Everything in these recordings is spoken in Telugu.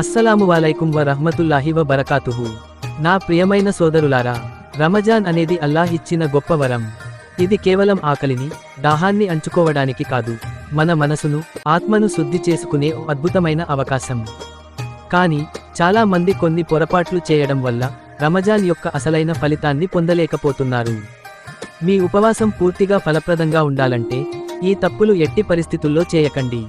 అస్సలాము వాలైకుం వ రహ్మతుల్లాహి వ బరకాతుహు నా ప్రియమైన సోదరులారా రమజాన్ అనేది అల్లాహ్ ఇచ్చిన గొప్ప వరం. ఇది కేవలం ఆకలిని దాహాన్ని అంచుకోవడానికి కాదు మన మనసును ఆత్మను శుద్ధి చేసుకునే అద్భుతమైన అవకాశం. కానీ చాలా మంది కొన్ని పొరపాట్లు చేయడం వల్ల రమజాన్ యొక్క అసలైన ఫలితాన్ని పొందలేకపోతున్నారు. మీ ఉపవాసం పూర్తిగా ఫలప్రదంగా ఉండాలంటే ఈ తప్పులు ఎట్టి పరిస్థితుల్లో చేయకండి.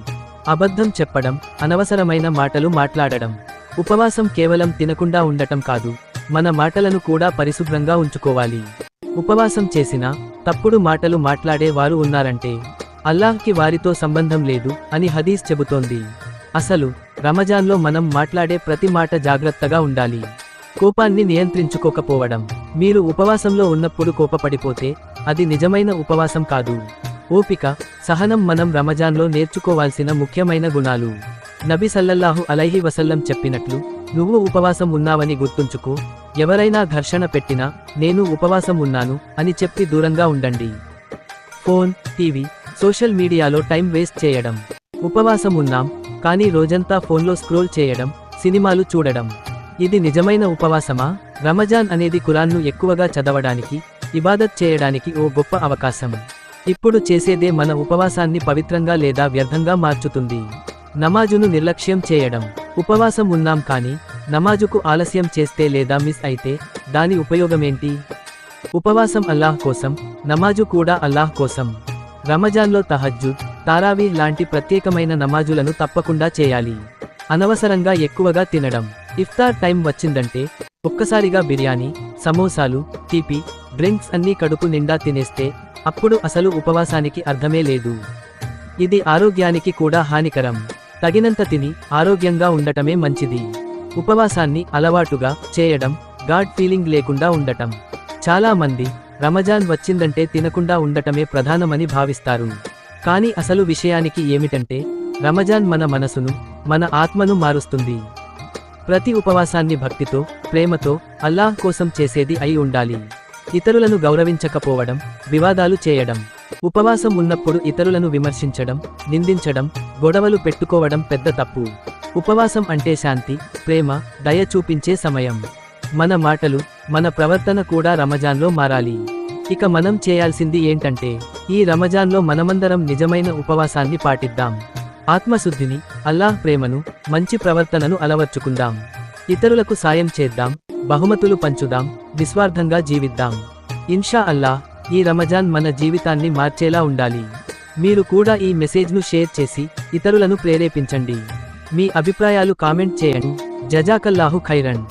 అబద్ధం చెప్పడం అనవసరమైన మాటలు మాట్లాడడం. ఉపవాసం కేవలం తినకుండా ఉండటం కాదు మన మాటలను కూడా పరిశుభ్రంగా ఉంచుకోవాలి. ఉపవాసం చేసినా తప్పుడు మాటలు మాట్లాడే వారు ఉన్నారంటే అల్లాహ్కి వారితో సంబంధం లేదు అని హదీస్ చెబుతోంది. అసలు రమజాన్లో మనం మాట్లాడే ప్రతి మాట జాగ్రత్తగా ఉండాలి. కోపాన్ని నియంత్రించుకోకపోవడం. మీరు ఉపవాసంలో ఉన్నప్పుడు కోపపడిపోతే అది నిజమైన ఉపవాసం కాదు. ఓపిక సహనం మనం రమజాన్లో నేర్చుకోవాల్సిన ముఖ్యమైన గుణాలు. నబి సల్లల్లాహు అలైహి వసల్లం చెప్పినట్లు నువ్వు ఉపవాసం ఉన్నావని గుర్తుంచుకో. ఎవరైనా ఘర్షణ పెట్టినా నేను ఉపవాసం ఉన్నాను అని చెప్పి దూరంగా ఉండండి. ఫోన్ టీవీ సోషల్ మీడియాలో టైం వేస్ట్ చేయడం. ఉపవాసం ఉన్నాం కానీ రోజంతా ఫోన్లో స్క్రోల్ చేయడం సినిమాలు చూడడం. ఇది నిజమైన ఉపవాసమా? రమజాన్ అనేది కురాన్ను ఎక్కువగా చదవడానికి ఇబాదత్ చేయడానికి ఓ గొప్ప అవకాశం. ఇప్పుడు చేసేదే మన ఉపవాసాన్ని పవిత్రంగా లేదా వ్యర్థంగా మార్చుతుంది. నమాజును నిర్లక్ష్యం చేయడం. ఉపవాసం ఉన్నాం కానీ నమాజుకు ఆలస్యం చేస్తే లేదా మిస్ అయితే దాని ఉపయోగమేంటి? ఉపవాసం అల్లాహ్ కోసం నమాజు కూడా అల్లాహ్ కోసం. రమజాన్లో తహజ్జుద్ తారావీ లాంటి ప్రత్యేకమైన నమాజులను తప్పకుండా చేయాలి. అనవసరంగా ఎక్కువగా తినడం. ఇఫ్తార్ టైం వచ్చిందంటే ఒక్కసారిగా బిర్యానీ సమోసాలు తీపి డ్రింక్స్ అన్నీ కడుపు నిండా తినేస్తే అప్పుడు అసలు ఉపవాసానికి అర్థమే లేదు. ఇది ఆరోగ్యానికి కూడా హానికరం. తగినంత తిని ఆరోగ్యంగా ఉండటమే మంచిది. ఉపవాసాన్ని అలవాటుగా చేయడం గాడ్ ఫీలింగ్ లేకుండా ఉండటం. చాలా మంది రమజాన్ వచ్చిందంటే తినకుండా ఉండటమే ప్రధానమని భావిస్తారు. కానీ అసలు విషయానికి ఏమిటంటే రమజాన్ మన మనసును మన ఆత్మను మారుస్తుంది. ప్రతి ఉపవాసాన్ని భక్తితో ప్రేమతో అల్లాహ్ కోసం చేసేది అయి ఉండాలి. ఇతరులను గౌరవించకపోవడం వివాదాలు చేయడం ఉపవాసం ఉన్నప్పుడు ఇతరులను విమర్శించడం నిందించడం గొడవలు పెట్టుకోవడం పెద్ద తప్పు. ఉపవాసం అంటే శాంతి ప్రేమ దయ చూపించే సమయం. మన మాటలు మన ప్రవర్తన కూడా రమజాన్లో మారాలి. ఇక మనం చేయాల్సింది ఏంటంటే ఈ రమజాన్లో మనమందరం నిజమైన ఉపవాసాన్ని పాటిద్దాం. ఆత్మశుద్ధిని అల్లాహ్ ప్రేమను మంచి ప్రవర్తనను అలవర్చుకుందాం. ఇతరులకు సాయం చేద్దాం. బహుమతులు పంచుదాం నిస్వార్థంగా జీవిద్దాం. ఇన్షా అల్లా ఈ రమజాన్ మన జీవితాన్ని మార్చేలా ఉండాలి. మీరు కూడా ఈ మెసేజ్ను షేర్ చేసి ఇతరులను ప్రేరేపించండి. మీ అభిప్రాయాలు కామెంట్ చేయండి. జజాకల్లాహు ఖైరన్.